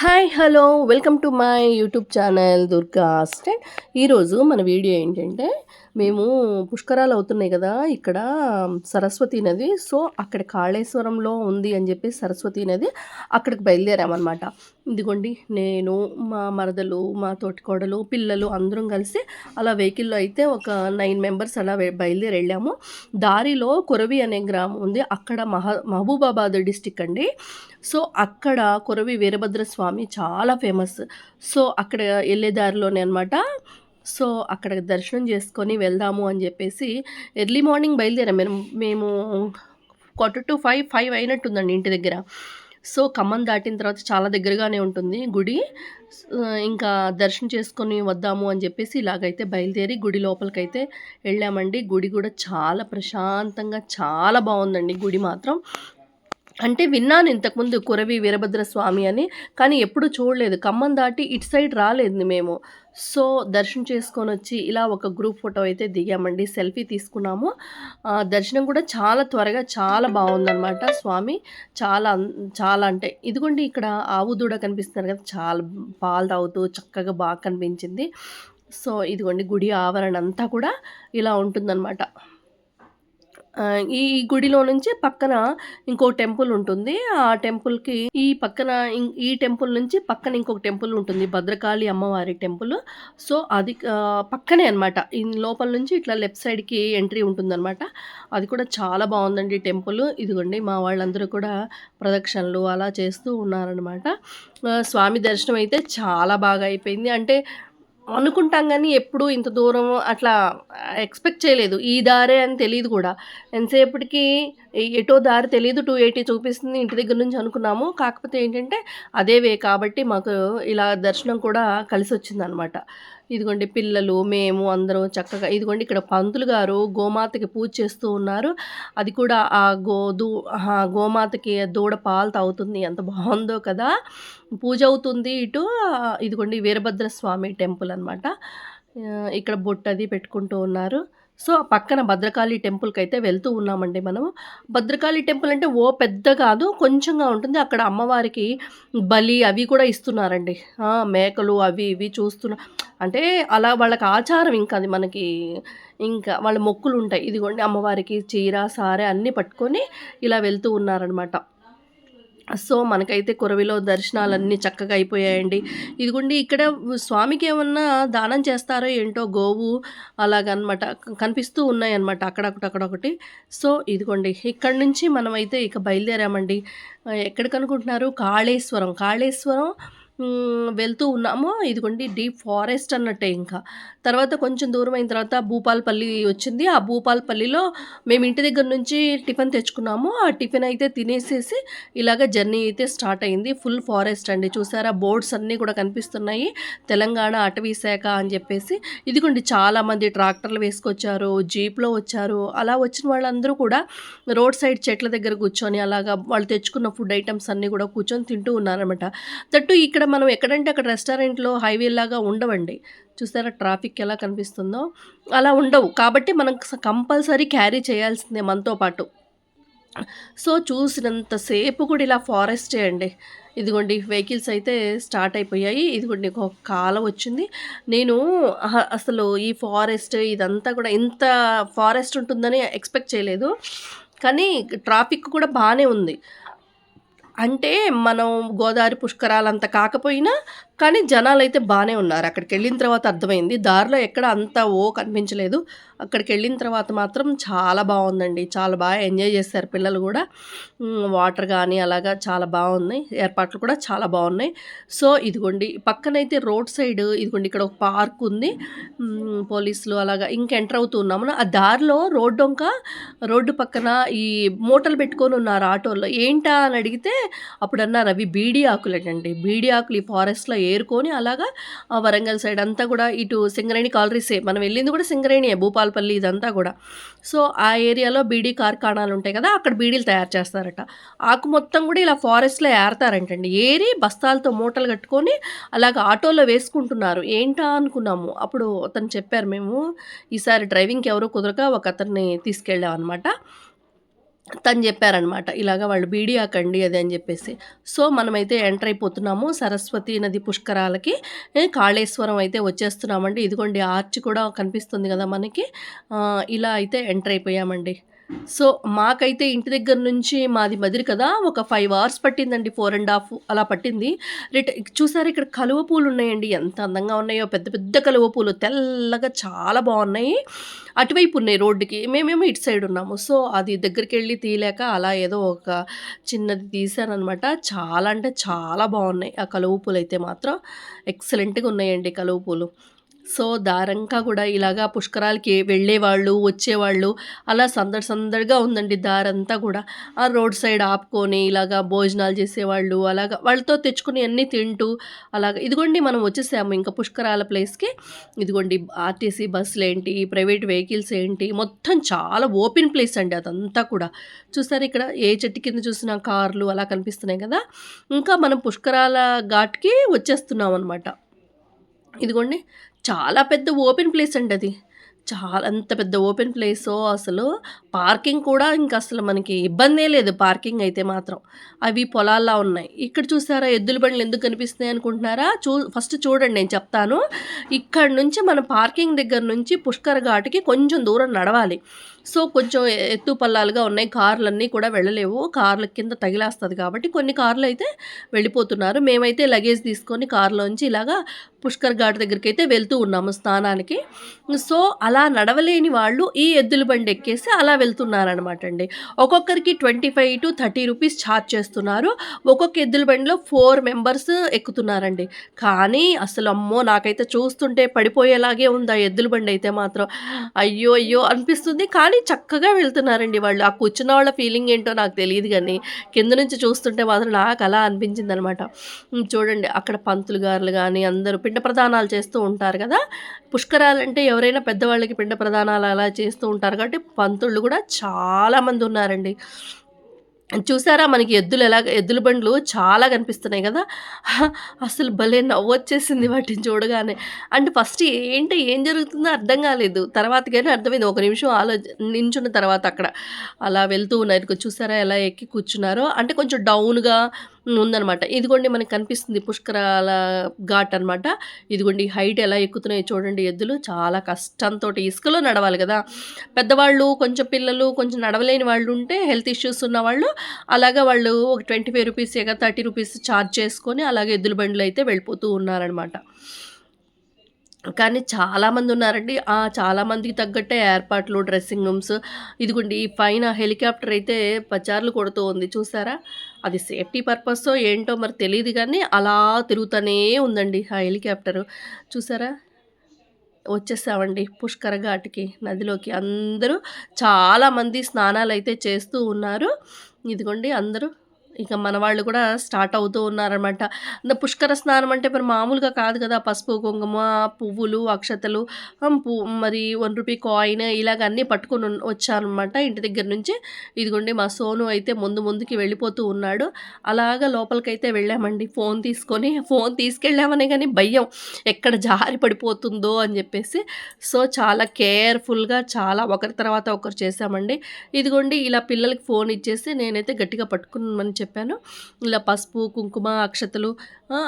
Hi hello welcome to my YouTube channel Durga assistant ఈరోజు మన video ఏంటంటే మేము పుష్కరాలు అవుతున్నాయి కదా ఇక్కడ సరస్వతి నది. సో అక్కడ కాళేశ్వరంలో ఉంది అని చెప్పి సరస్వతి నది అక్కడికి బయలుదేరామన్నమాట. ఇదిగోండి నేను మా మరదలు మా తోటికోడలు పిల్లలు అందరం కలిసి అలా వెహికల్లో అయితే ఒక నైన్ మెంబర్స్ అలా బయలుదేరి వెళ్ళాము. దారిలో కొరవి అనే గ్రామం ఉంది. అక్కడ మహా మహబూబాబాద్ డిస్టిక్ అండి. సో అక్కడ కొరవి వీరభద్ర స్వామి చాలా ఫేమస్. సో అక్కడ వెళ్ళే దారిలోనే అనమాట సో అక్కడ దర్శనం చేసుకొని వెళ్దాము అని చెప్పేసి ఎర్లీ మార్నింగ్ బయలుదేరాం. మేము మేము క్వార్టర్ టు ఫైవ్ ఫైవ్ అయినట్టుందండి ఇంటి దగ్గర. సో ఖమ్మం దాటిన తర్వాత చాలా దగ్గరగానే ఉంటుంది గుడి. ఇంకా దర్శనం చేసుకొని వద్దాము అని చెప్పేసి ఇలాగైతే బయలుదేరి గుడి లోపలికైతే వెళ్ళామండి. గుడి కూడా చాలా ప్రశాంతంగా చాలా బాగుందండి గుడి మాత్రం. అంటే విన్నాను ఇంతకుముందు కురవి వీరభద్ర స్వామి అని కానీ ఎప్పుడు చూడలేదు. ఖమ్మం దాటి ఇటు సైడ్ రాలేదు మేము. సో దర్శనం చేసుకొని వచ్చి ఇలా ఒక గ్రూప్ ఫోటో అయితే దిగామండి. సెల్ఫీ తీసుకున్నాము. దర్శనం కూడా చాలా త్వరగా చాలా బాగుందన్నమాట స్వామి. చాలా చాలా అంటే ఇదిగోండి ఇక్కడ ఆవు దూడ కనిపిస్తున్నారు కదా చాలా పాలు తాగుతూ చక్కగా బాగా కనిపించింది. సో ఇదిగోండి గుడి ఆవరణ అంతా కూడా ఇలా ఉంటుందన్నమాట. ఈ గుడిలో నుంచి పక్కన ఇంకో టెంపుల్ ఉంటుంది. ఆ టెంపుల్కి ఈ పక్కన ఇం- ఈ టెంపుల్ నుంచి పక్కన ఇంకొక టెంపుల్ ఉంటుంది. భద్రకాళి అమ్మవారి టెంపుల్. సో అది పక్కనే అనమాట ఈ లోపల నుంచి ఇట్లా లెఫ్ట్ సైడ్కి ఎంట్రీ ఉంటుందన్నమాట. అది కూడా చాలా బాగుందండి టెంపుల్. ఇదిగోండి మా వాళ్ళందరూ కూడా ప్రదక్షిణలు అలా చేస్తూ ఉన్నారనమాట స్వామి దర్శనం అయితే చాలా బాగా అయిపోయింది. అంటే అనుకుంటాం కానీ ఎప్పుడు ఇంత దూరం అట్లా ఎక్స్పెక్ట్ చేయలేదు. ఈ దారే అని తెలియదు కూడా. ఎంతసేపటికి ఎటో దారి తెలియదు టూ ఎయిటీ చూపిస్తుంది ఇంటి దగ్గర నుంచి అనుకున్నాము. కాకపోతే ఏంటంటే అదే వే కాబట్టి మాకు ఇలా దర్శనం కూడా కలిసి వచ్చిందనమాట ఇదిగోండి పిల్లలు మేము అందరం చక్కగా ఇదిగోండి ఇక్కడ పంతులు గారు గోమాతకి పూజ చేస్తూ ఉన్నారు. అది కూడా ఆ గో దూ ఆ గోమాతకి దూడ పాలు తాగుతుంది. ఎంత బాగుందో కదా. పూజ అవుతుంది ఇటు ఇదిగోండి వీరభద్ర స్వామి టెంపుల్ అనమాట ఇక్కడ బొట్టు అది పెట్టుకుంటూ ఉన్నారు. సో ఆ పక్కన భద్రకాళి టెంపుల్కి అయితే వెళ్తూ ఉన్నామండి మనం భద్రకాళి టెంపుల్ అంటే ఓ పెద్ద కాదు కొంచెంగా ఉంటుంది. అక్కడ అమ్మవారికి బలి అవి కూడా ఇస్తున్నారండి. మేకలు అవి ఇవి చూస్తున్నా అంటే అలా వాళ్ళకి ఆచారం ఇంకా అది మనకి ఇంకా వాళ్ళ మొక్కులు ఉంటాయి. ఇదిగోండి అమ్మవారికి చీర సారె అన్నీ పట్టుకొని ఇలా వెళ్తూ ఉన్నారనమాట సో మనకైతే కురవిలో దర్శనాలన్నీ చక్కగా అయిపోయాయండి. ఇదిగోండి ఇక్కడ స్వామికి ఏమన్నా దానం చేస్తారో ఏంటో గోవు అలాగనమాట కనిపిస్తూ ఉన్నాయన్నమాట అక్కడొకటి అక్కడొకటి. సో ఇదిగోండి ఇక్కడ నుంచి మనమైతే ఇక బయలుదేరామండి. ఎక్కడికనుకుంటున్నారు? ఎక్కడికి అనుకుంటున్నారు కాళేశ్వరం. కాళేశ్వరం వెళ్తూ ఉన్నాము. ఇదిగోండి డీప్ ఫారెస్ట్ అన్నట్టే ఇంకా. తర్వాత కొంచెం దూరం అయిన తర్వాత భూపాలపల్లి వచ్చింది. ఆ భూపాలపల్లిలో మేము ఇంటి దగ్గర నుంచి టిఫిన్ తెచ్చుకున్నాము. ఆ టిఫిన్ అయితే తినేసేసి ఇలాగ జర్నీ అయితే స్టార్ట్ అయింది. ఫుల్ ఫారెస్ట్ అండి. చూసారా బోర్డ్స్ అన్నీ కూడా కనిపిస్తున్నాయి. తెలంగాణ అటవీ శాఖ అని చెప్పేసి. ఇదిగోండి చాలామంది ట్రాక్టర్లు వేసుకొచ్చారు జీప్లో వచ్చారు. అలా వచ్చిన వాళ్ళందరూ కూడా రోడ్ సైడ్ చెట్ల దగ్గర కూర్చొని అలాగా వాళ్ళు తెచ్చుకున్న ఫుడ్ ఐటమ్స్ అన్నీ కూడా కూర్చొని తింటూ ఉన్నారనమాట దట్టు ఇక్కడ మనం ఎక్కడంటే అక్కడ రెస్టారెంట్లో హైవే లాగా ఉండవండి. చూసారా ట్రాఫిక్ ఎలా కనిపిస్తుందో? అలా ఉండవు. కాబట్టి మనం కంపల్సరీ క్యారీ చేయాల్సిందే మనతో పాటు. సో చూసినంతసేపు కూడా ఇలా ఫారెస్టే అండి. ఇదిగోండి వెహికల్స్ అయితే స్టార్ట్ అయిపోయాయి. ఇదిగోండి ఒక కాలం వచ్చింది. నేను అసలు ఈ ఫారెస్ట్ ఇదంతా కూడా ఇంత ఫారెస్ట్ ఉంటుందని ఎక్స్పెక్ట్ చేయలేదు. కానీ ట్రాఫిక్ కూడా బాగానే ఉంది. అంటే మనం గోదావరి పుష్కరాలంత కాకపోయినా కానీ జనాలు అయితే బాగానే ఉన్నారు. అక్కడికి వెళ్ళిన తర్వాత అర్థమైంది. దారిలో ఎక్కడ అంత ఓ కనిపించలేదు. అక్కడికి వెళ్ళిన తర్వాత మాత్రం చాలా బాగుందండి చాలా బాగా ఎంజాయ్ చేస్తారు పిల్లలు కూడా. వాటర్ కానీ అలాగా చాలా బాగున్నాయి ఏర్పాట్లు కూడా చాలా బాగున్నాయి సో ఇదిగోండి పక్కనైతే రోడ్ సైడ్ ఇదిగోండి ఇక్కడ ఒక పార్క్ ఉంది. పోలీసులు అలాగా ఇంకా ఎంటర్ అవుతూ ఉన్నాము. ఆ దారిలో రోడ్డు వంక రోడ్డు పక్కన ఈ మూటలు పెట్టుకొని ఉన్నారు ఆటోల్లో ఏంటా అని అడిగితే అప్పుడు అన్నారు అవి బీడీ ఆకులేటండి. బీడీ ఆకులు ఈ ఫారెస్ట్లో ఏరుకొని అలాగా వరంగల్ సైడ్ అంతా కూడా ఇటు సింగరేణి కాలరీసే. మనం వెళ్ళింది కూడా సింగరేణియే భూపాలపల్లి ఇదంతా కూడా. సో ఆ ఏరియాలో బీడీ కార్ఖానాలు ఉంటాయి కదా అక్కడ బీడీలు తయారు చేస్తారట. ఆకు మొత్తం కూడా ఇలా ఫారెస్ట్లో ఏరతారంటండి. ఏరి బస్తాలతో మూటలు కట్టుకొని అలాగ ఆటోలో వేసుకుంటున్నారు. ఏంటా అనుకున్నాము. అప్పుడు అతను చెప్పారు మేము ఈసారి డ్రైవింగ్కి ఎవరో కుదరక ఒక అతన్ని తీసుకెళ్ళాం అనమాట తను చెప్పారనమాట ఇలాగ వాళ్ళు బీడీ ఆకండి అది అని చెప్పేసి. సో మనమైతే ఎంటర్ అయిపోతున్నాము. సరస్వతి నది పుష్కరాలకి కాళేశ్వరం అయితే వచ్చేస్తున్నామండి. ఇదిగోండి ఆర్చ్ కూడా కనిపిస్తుంది కదా మనకి. ఇలా అయితే ఎంటర్ అయిపోయామండి. సో మాకైతే ఇంటి దగ్గర నుంచి మాది మదిరి కదా ఒక ఫైవ్ అవర్స్ పట్టిందండి ఫోర్ అండ్ హాఫ్ అలా పట్టింది. రిట చూసారు ఇక్కడ కలువ పూలు ఉన్నాయండి ఎంత అందంగా ఉన్నాయో పెద్ద పెద్ద కలువ పూలు తెల్లగా చాలా బాగున్నాయి. అటువైపు ఉన్నాయి రోడ్డుకి మేమేమో ఇటు సైడ్ ఉన్నాము. సో అది దగ్గరికి వెళ్ళి తీయలేక అలా ఏదో ఒక చిన్నది తీసానమాట చాలా అంటే చాలా బాగున్నాయి. ఆ కలువ పూలు అయితే మాత్రం ఎక్సలెంట్గా ఉన్నాయండి కలువ పూలు. సో దారంకా కూడా ఇలాగా పుష్కరాలకి వెళ్ళేవాళ్ళు వచ్చేవాళ్ళు. అలా సందడి సందడిగా ఉందండి దారంతా కూడా. ఆ రోడ్ సైడ్ ఆపుకొని ఇలాగా భోజనాలు చేసేవాళ్ళు అలాగా వాళ్ళతో తెచ్చుకుని అన్నీ తింటూ అలాగా. ఇదిగోండి మనం వచ్చేసాము ఇంకా పుష్కరాల ప్లేస్కి. ఇదిగోండి ఆర్టీసీ బస్సులు ఏంటి ప్రైవేట్ వెహికల్స్ ఏంటి మొత్తం చాలా ఓపెన్ ప్లేస్ అండి అదంతా కూడా. చూసారు ఇక్కడ ఏ చెట్టు కింద చూసినా కార్లు అలా కనిపిస్తున్నాయి కదా. ఇంకా మనం పుష్కరాల ఘాట్కి వచ్చేస్తున్నాం అనమాట ఇదిగోండి చాలా పెద్ద ఓపెన్ ప్లేస్ అండి అది. చాలా అంత పెద్ద ఓపెన్ ప్లేసో అసలు పార్కింగ్ కూడా ఇంకా అసలు మనకి ఇబ్బందే లేదు పార్కింగ్ అయితే మాత్రం. అవి పొలాల్లా ఉన్నాయి. ఇక్కడ చూసారా ఎద్దుల బండ్లు ఎందుకు కనిపిస్తున్నాయి అనుకుంటున్నారా? చూ ఫస్ట్ చూడండి నేను చెప్తాను. ఇక్కడ నుంచి మన పార్కింగ్ దగ్గర నుంచి పుష్కర్ ఘాట్కి కొంచెం దూరం నడవాలి. సో కొంచెం ఎత్తు పల్లాలుగా ఉన్నాయి. కార్లన్నీ కూడా వెళ్ళలేవు. కార్ల కింద తగిలేస్తుంది కాబట్టి కొన్ని కార్లు అయితే వెళ్ళిపోతున్నారు. మేమైతే లగేజ్ తీసుకొని కార్లోంచి ఇలాగా పుష్కర్ ఘాట్ దగ్గరికి అయితే వెళ్తూ ఉన్నాము స్నానానికి. సో అలా నడవలేని వాళ్ళు ఈ ఎద్దుల బండి ఎక్కేసి అలా వెళ్తున్నారనమాట అండి. ఒక్కొక్కరికి twenty five to thirty rupees charge చేస్తున్నారు. ఒక్కొక్క ఎద్దుల బండిలో ఫోర్ మెంబర్స్ ఎక్కుతున్నారండి. కానీ అసలు అమ్మో! నాకైతే చూస్తుంటే పడిపోయేలాగే ఉంది ఆ ఎద్దుల బండి అయితే మాత్రం. అయ్యో అయ్యో! అనిపిస్తుంది. కానీ చక్కగా వెళ్తున్నారండి వాళ్ళు. ఆ కూర్చున్న వాళ్ళ ఫీలింగ్ ఏంటో నాకు తెలియదు కానీ కింద నుంచి చూస్తుంటే మాత్రం నాకు అలా అనిపించింది అనమాట చూడండి అక్కడ పంతులు గారులు కానీ అందరూ పిండ ప్రదానాలు చేస్తూ ఉంటారు కదా. పుష్కరాలు అంటే ఎవరైనా పెద్దవాళ్ళకి పిండ ప్రదానాలు అలా చేస్తూ ఉంటారు కాబట్టి పంతుళ్ళు కూడా చాలామంది ఉన్నారండి. చూసారా మనకి ఎద్దులు ఎలా ఎద్దుల బండ్లు చాలా కనిపిస్తున్నాయి కదా? అసలు భలే నవ్వు వచ్చేసింది వాటిని చూడగానే. అంటే ఫస్ట్ ఏంటి ఏం జరుగుతుందో అర్థం కాలేదు. తర్వాత కానీ అర్థమైంది. ఒక నిమిషం ఆలోచ నించున్న తర్వాత అక్కడ అలా వెళ్తూ ఉన్నారు. చూసారా ఎలా ఎక్కి కూర్చున్నారో? అంటే కొంచెం డౌన్గా ఉందనమాట ఇదిగోండి మనకి కనిపిస్తుంది పుష్కరాల ఘాట్ అనమాట ఇదిగోండి హైట్ ఎలా ఎక్కుతున్నాయో చూడండి ఎద్దులు. చాలా కష్టంతో ఇసుకలో నడవాలి కదా. పెద్దవాళ్ళు కొంచెం పిల్లలు కొంచెం నడవలేని వాళ్ళు ఉంటే హెల్త్ ఇష్యూస్ ఉన్న వాళ్ళు అలాగా వాళ్ళు ఒక ట్వంటీ ఫైవ్ రూపీస్ ఇక థర్టీ రూపీస్ ఛార్జ్ చేసుకొని అలాగే ఎద్దుల బండ్లు అయితే వెళ్ళిపోతూ ఉన్నారనమాట కానీ చాలామంది ఉన్నారండి ఆ చాలామందికి తగ్గట్టే ఏర్పాట్లు డ్రెస్సింగ్ రూమ్స్. ఇదిగోండి ఈ పైన హెలికాప్టర్ అయితే పచార్లు కొడుతూ ఉంది. చూసారా? అది సేఫ్టీ పర్పస్ ఏంటో మరి తెలియదు కానీ అలా తిరుగుతూనే ఉందండి ఆ హెలికాప్టరు. చూసారా? వచ్చేసామండి పుష్కర ఘాట్కి నదిలోకి. అందరూ చాలామంది స్నానాలు అయితే చేస్తూ ఉన్నారు. ఇదిగోండి అందరూ ఇక మన వాళ్ళు కూడా స్టార్ట్ అవుతూ ఉన్నారనమాట ఇంత పుష్కర స్నానం అంటే మరి మామూలుగా కాదు కదా పసుపు కుంకుమ పువ్వులు అక్షతలు మరి వన్ రూపీ కాయిన్ ఇలాగ అన్నీ పట్టుకొని వచ్చారనమాట వచ్చానమాట ఇంటి దగ్గర నుంచి ఇదిగోండి మా సోను అయితే ముందు ముందుకి వెళ్ళిపోతూ ఉన్నాడు. అలాగ లోపలికైతే వెళ్ళామండి. ఫోన్ తీసుకొని ఫోన్ తీసుకెళ్ళామనే కానీ భయం. ఎక్కడ జారి పడిపోతుందో అని చెప్పేసి. సో చాలా కేర్ఫుల్గా చాలా ఒకరి తర్వాత ఒకరు చేశామండి. ఇదిగోండి ఇలా పిల్లలకి ఫోన్ ఇచ్చేసి నేనైతే గట్టిగా పట్టుకున్నామని చెప్పాను. ఇలా పసుపు కుంకుమ అక్షతలు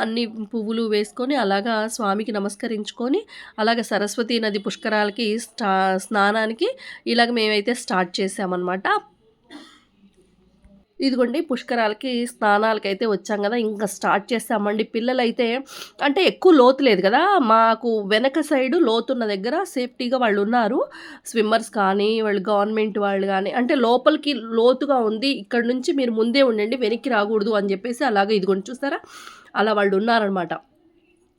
అన్ని పువ్వులు వేసుకొని అలాగా స్వామికి నమస్కరించుకొని అలాగ సరస్వతి నది పుష్కరాలకి స్టా స్నానానికి ఇలాగ మేమైతే స్టార్ట్ చేసామన్నమాట ఇదిగోండి పుష్కరాలకి స్నానాలకి అయితే వచ్చాం కదా ఇంకా స్టార్ట్ చేస్తామండి పిల్లలైతే అంటే ఎక్కువ లోతు లేదు కదా మాకు వెనక సైడు లోతున్న దగ్గర సేఫ్టీగా వాళ్ళు ఉన్నారు స్విమ్మర్స్ కానీ వాళ్ళు గవర్నమెంట్ వాళ్ళు కానీ అంటే లోపలికి లోతుగా ఉంది ఇక్కడ నుంచి మీరు ముందే ఉండండి వెనక్కి రాకూడదు అని చెప్పేసి అలాగే ఇదిగోండి చూస్తారా అలా వాళ్ళు ఉన్నారనమాట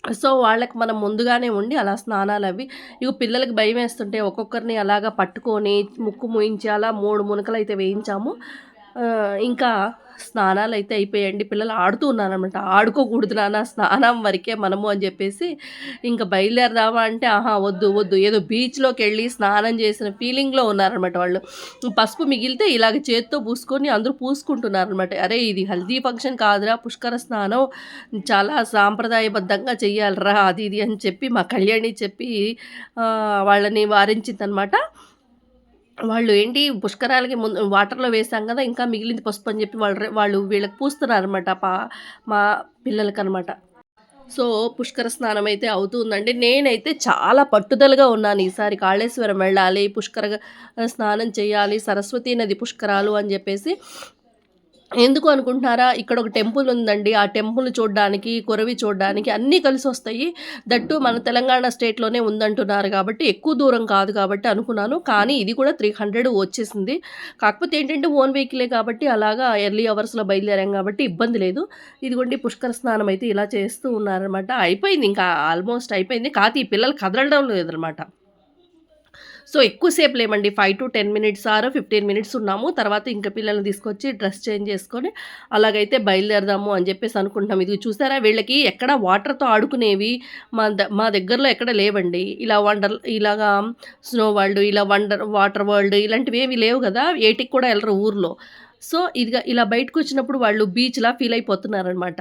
సో వాళ్ళకి మనం ముందుగానే ఉండి అలా స్నానాలు అవి ఇక పిల్లలకి భయం వేస్తుంటే ఒక్కొక్కరిని అలాగా పట్టుకొని ముక్కు మూయించి అలా మూడు మునకలు అయితే వేయించాము. ఇంకా స్నానాలు అయితే అయిపోయాయండి. పిల్లలు ఆడుతూ ఉన్నారనమాట ఆడుకోకూడదు నాన్న స్నానం వరకే మనము అని చెప్పేసి ఇంకా బయలుదేరదామా అంటే ఆహా వద్దు వద్దు. ఏదో బీచ్లోకి వెళ్ళి స్నానం చేసిన ఫీలింగ్లో ఉన్నారనమాట వాళ్ళు. పసుపు మిగిలితే ఇలాగ చేత్తో పూసుకొని అందరూ పూసుకుంటున్నారనమాట అరే ఇది హల్దీ ఫంక్షన్ కాదురా పుష్కర స్నానం. చాలా సాంప్రదాయబద్ధంగా చెయ్యాలరా అది ఇది అని చెప్పి మా కళ్యాణి చెప్పి వాళ్ళని వారించిందనమాట వాళ్ళు ఏంటి పుష్కరాలకి ముందు వాటర్‌లో వేసాం కదా ఇంకా మిగిలింది పసుపు అని చెప్పి వాళ్ళు వాళ్ళు వీళ్ళకి పూస్తున్నారు అనమాట పా మా పిల్లలకి అనమాట సో, పుష్కర స్నానం అయితే అవుతుందండి. నేనైతే చాలా పట్టుదలగా ఉన్నాను ఈసారి కాళేశ్వరం వెళ్ళాలి, పుష్కర స్నానం చేయాలి, సరస్వతీ నది పుష్కరాలు అని చెప్పేసి ఎందుకు అనుకుంటున్నారా? ఇక్కడ ఒక టెంపుల్ ఉందండి. ఆ టెంపుల్ చూడడానికి కొరవి చూడ్డానికి అన్నీ కలిసి వస్తాయి దట్టు మన తెలంగాణ స్టేట్‌లోనే ఉందంటున్నారు కాబట్టి ఎక్కువ దూరం కాదు కాబట్టి అనుకున్నాను. కానీ ఇది కూడా 300 వచ్చేసింది. కాకపోతే ఏంటంటే ఓన్ వెహికలే కాబట్టి అలాగా ఎర్లీ అవర్స్‌లో బయలుదేరాం కాబట్టి ఇబ్బంది లేదు. ఇదిగోండి పుష్కర స్నానం అయితే ఇలా చేస్తూ ఉన్నారనమాట. అయిపోయింది ఇంకా ఆల్మోస్ట్ అయిపోయింది. కాతే ఈ పిల్లలు కదలడం లేదనమాట. సో, ఎక్కువసేపు లేమండి five to ten minutes or 15 minutes ఉన్నాము. తర్వాత ఇంకా పిల్లల్ని తీసుకొచ్చి డ్రెస్ చేంజ్ చేసుకొని అలాగైతే బయలుదేరదాము అని చెప్పేసి అనుకుంటున్నాం. ఇది చూసారా వీళ్ళకి ఎక్కడ వాటర్‌తో ఆడుకునేవి మా ద మా దగ్గరలో ఎక్కడ లేవండి. ఇలా వండర్ ఇలాగా స్నో వరల్డ్, ఇలా వండర్ వాటర్ వరల్డ్ ఇలాంటివి ఏవి లేవు కదా ఏటికి కూడా వెళ్ళరు ఊర్లో. సో, ఇదిగా ఇలా బయటకొచ్చినప్పుడు వాళ్ళు బీచ్‌లా ఫీల్ అయిపోతున్నారనమాట.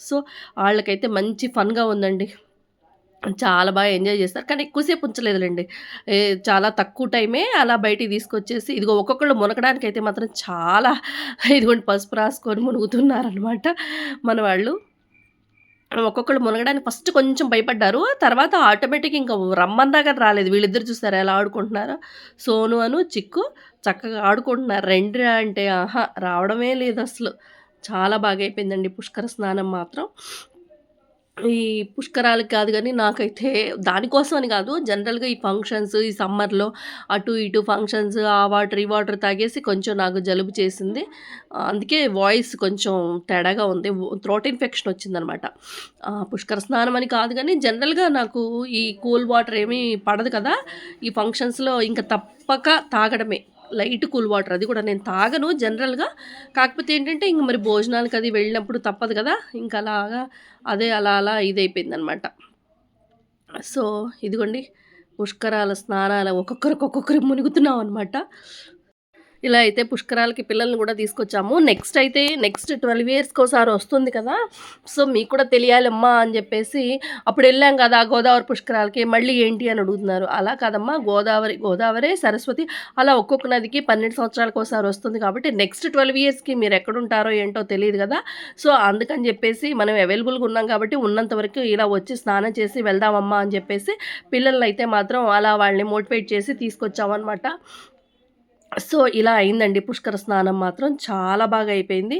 సో, వాళ్ళకైతే మంచి ఫన్‌గా ఉందండి. చాలా బాగా ఎంజాయ్ చేస్తారు. కానీ ఎక్కువసేపు ఉంచలేదులేండి చాలా తక్కువ టైమే అలా బయటికి తీసుకొచ్చేసి ఇదిగో ఒక్కొక్కళ్ళు మునగడానికైతే మాత్రం చాలా ఇదిగోండి పసుపు రాసుకొని మునుగుతున్నారనమాట మన వాళ్ళు. ఒక్కొక్కళ్ళు మునగడానికి ఫస్ట్ కొంచెం భయపడ్డారు. తర్వాత ఆటోమేటిక్ ఇంకా రమ్మన్నా రాలేదు. వీళ్ళిద్దరు చూస్తారు ఎలా ఆడుకుంటున్నారో. సోను అను, చిక్కు చక్కగా ఆడుకుంటున్నారు. రెండు అంటే ఆహా! రావడమే లేదు అసలు చాలా బాగా అయిపోయిందండి పుష్కర స్నానం మాత్రం. ఈ పుష్కరాలకి కాదు కానీ నాకైతే దానికోసం అని కాదు జనరల్‌గా ఈ ఫంక్షన్స్ ఈ సమ్మర్‌లో అటు ఇటు ఫంక్షన్స్ ఆ వాటర్, ఈ వాటర్ తాగేసి కొంచెం నాకు జలుబు చేసింది. అందుకే వాయిస్ కొంచెం తేడాగా ఉంది. థ్రోట్ ఇన్ఫెక్షన్ వచ్చిందనమాట. పుష్కర స్నానం అని కాదు కానీ జనరల్‌గా నాకు ఈ కూల్ వాటర్ ఏమీ పడదు కదా! ఈ ఫంక్షన్స్‌లో ఇంకా తప్పక తాగడమే. లైట్ కూల్ వాటర్ అది కూడా నేను తాగను జనరల్‌గా. కాకపోతే ఏంటంటే ఇంక మరి భోజనాలకి అది వెళ్ళినప్పుడు తప్పదు కదా ఇంకా అలాగా అదే అలా అలా ఇదయిపోయిందనమాట. సో, ఇదిగోండి పుష్కరాల స్నానాల ఒక్కొక్కరికి ఒక్కొక్కరికి మునుగుతున్నాం అనమాట. ఇలా అయితే పుష్కరాలకి పిల్లల్ని కూడా తీసుకొచ్చాము. నెక్స్ట్ అయితే నెక్స్ట్ ట్వల్వ్ ఇయర్స్కి ఒకసారి వస్తుంది కదా! సో, మీకు కూడా తెలియాలమ్మా అని చెప్పేసి అప్పుడు వెళ్ళాం కదా గోదావరి పుష్కరాలకి మళ్ళీ ఏంటి అని అడుగుతున్నారు. అలా కాదమ్మా గోదావరి గోదావరి సరస్వతి అలా ఒక్కొక్క నదికి పన్నెండు సంవత్సరాలకు ఒకసారి వస్తుంది కాబట్టి నెక్స్ట్ 12 ఇయర్స్‌కి మీరు ఎక్కడుంటారో ఏంటో తెలియదు కదా సో, అందుకని చెప్పేసి మనం అవైలబుల్‌గా ఉన్నాం కాబట్టి ఉన్నంత వరకు ఇలా వచ్చి స్నానం చేసి వెళ్దామమ్మా అని చెప్పేసి పిల్లల్ని అయితే మాత్రం అలా వాళ్ళని మోటివేట్ చేసి తీసుకొచ్చామన్నమాట సో, ఇలా అయిందండి పుష్కర స్నానం మాత్రం చాలా బాగా అయిపోయింది.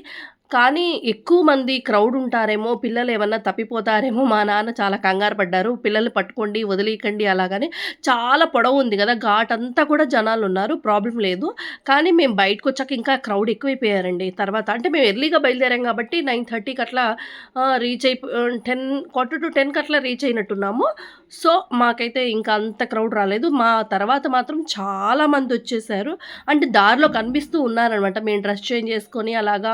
కానీ ఎక్కువ మంది క్రౌడ్ ఉంటారేమో, పిల్లలు ఏమన్నా తప్పిపోతారేమో మా నాన్న చాలా కంగారు పడ్డారు. పిల్లల్ని పట్టుకోండి, వదిలేయకండి అలాగని. చాలా పొడవు ఉంది కదా ఘాట్ అంతా కూడా జనాలు ఉన్నారు ప్రాబ్లం లేదు. కానీ మేము బయటకొచ్చాక ఇంకా క్రౌడ్ ఎక్కువైపోయారండి. తర్వాత అంటే మేము ఎర్లీగా బయలుదేరాం కాబట్టి నైన్ థర్టీకి అట్లా రీచ్ అయిపో 10 క్వార్టర్ టు 10కి అట్లా రీచ్ అయినట్టున్నాము. సో, మాకైతే ఇంకా అంత క్రౌడ్ రాలేదు. మా తర్వాత మాత్రం చాలా మందొచ్చేసారు. అంటే దారిలో కనిపిస్తూ ఉన్నారనమాట. మేము డ్రెస్ చేంజ్ చేసుకొని అలాగా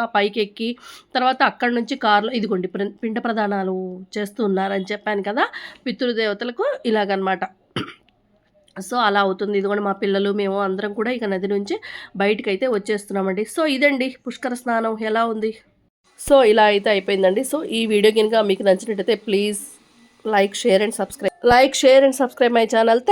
పైకెక్కి తర్వాత అక్కడి నుంచి కార్‌లో ఇదిగోండి ప్ర పిండ ప్రదానాలు చేస్తూ ఉన్నారని చెప్పాను కదా! పితృదేవతలకు ఇలాగనమాట. సో, అలా అవుతుంది. ఇదిగోండి మా పిల్లలు, మేము అందరం కూడా ఇక నది నుంచి బయటకైతే వచ్చేస్తున్నామండి. సో, ఇదండి పుష్కర స్నానం ఎలా ఉంది? సో, ఇలా అయితే అయిపోయిందండి. సో, ఈ వీడియో కనుక మీకు నచ్చినట్టయితే please like, share and subscribe. Like, share and subscribe my channel.